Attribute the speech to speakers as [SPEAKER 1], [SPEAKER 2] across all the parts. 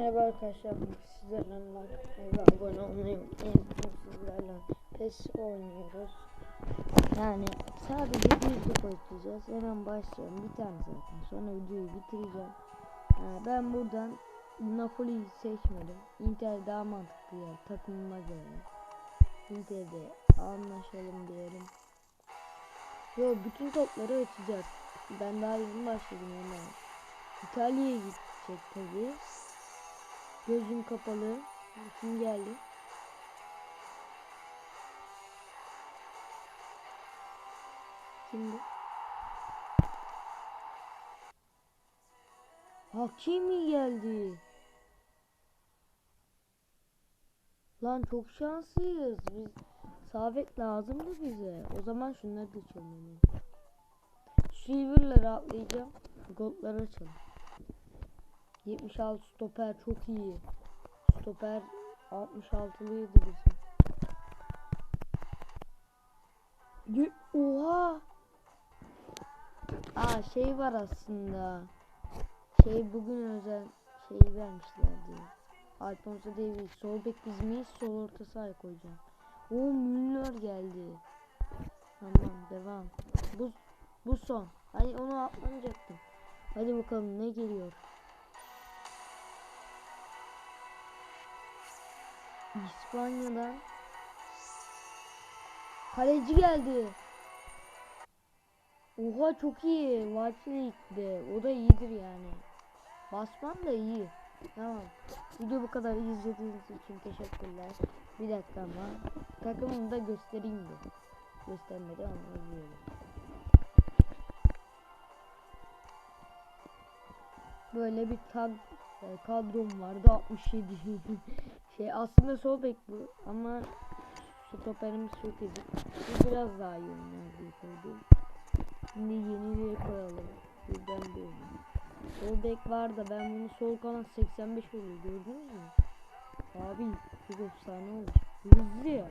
[SPEAKER 1] Merhaba arkadaşlar, sizlerle like abone olmayı unutmayın. Sizlerle PES oynuyoruz. Yani sadece bir top atacağız. Hemen başlayalım. Bir tane zaten. Sonra videoyu bitireceğim. Ha, ben buradan Napoli'yi seçmedim. Inter daha mantıklı yer. Takımıma göre. Inter'de anlaşalım diyelim. Yo bütün topları açacağız. Ben daha yeni başladım hemen. İtalya'ya gidecek tabii. Gözüm kapalı. Kim geldi? Kimdi? Hakimi geldi. Lan çok şanslıyız. Biz Sabit lazımdı bize. O zaman şunları da çalalım. Silver'ları atlayacağım. Gold'ları açalım. 76 stoper çok iyi. Stoper 66'lıydı bizim. Ye- Oha! Aa şey var aslında. Şey bugün özel şey vermişlerdi. Alfonso Davies sol bek dizmeyi sol orta sahaya koyacağım. O Müller geldi. Tamam devam. Bu bu son. Hani onu atlanacaktım. Hadi bakalım ne geliyor. İspanya'dan kaleci geldi. Oha çok iyi. Leipzig'de. O da iyidir yani. Basman da iyi. Tamam. Video bu kadar izlediğiniz için teşekkürler. Bir dakika ama takımımı da göstereyim de. Göstermedi ama özlüyorum. Böyle bir tag e, kadrom vardı 67 şey aslında sol bek bu ama stoperimiz çok ezik. Bu biraz daha iyi oynar diye koydum. Şimdi yenileri koyalım. Birden bir. Sol bek var da ben bunu sol kanat 85 oluyor gördünüz mü? Abi çok efsane olmuş. Hızlı ya.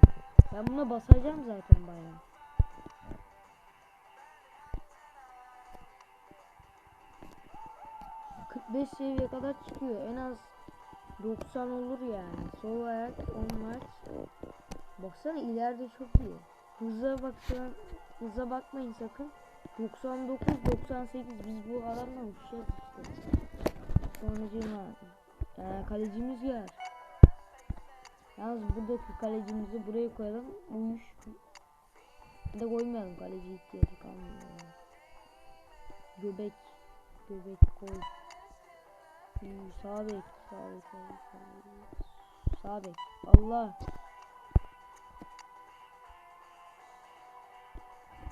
[SPEAKER 1] Ben buna basacağım zaten bayağı. Beş seviye kadar çıkıyor. En az 90 olur yani. Sol ayak 10 maç. Baksana ileride çok iyi. Hıza baksan hıza bakmayın sakın. 99 98 biz bu adamla uçacağız işte. Sonucuma ee, kalecimiz yer. Yalnız buradaki kalecimizi buraya koyalım. Uyuş. Bir de koymayalım kaleci ihtiyacı kalmıyor. Yani. Göbek. Göbek koy. Hmm, sağ bek. Allah.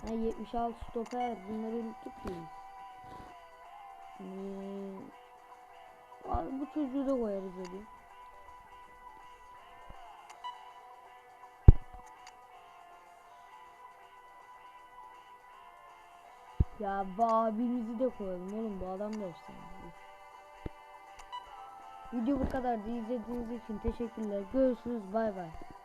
[SPEAKER 1] Ha 76 stoper. Bunları unuttuk ki. Hmm. Abi bu çocuğu da koyarız hadi. Ya bu abimizi de koyalım oğlum bu adam da efsane. Video bu kadar. İzlediğiniz için teşekkürler. Görüşürüz. Bay bay.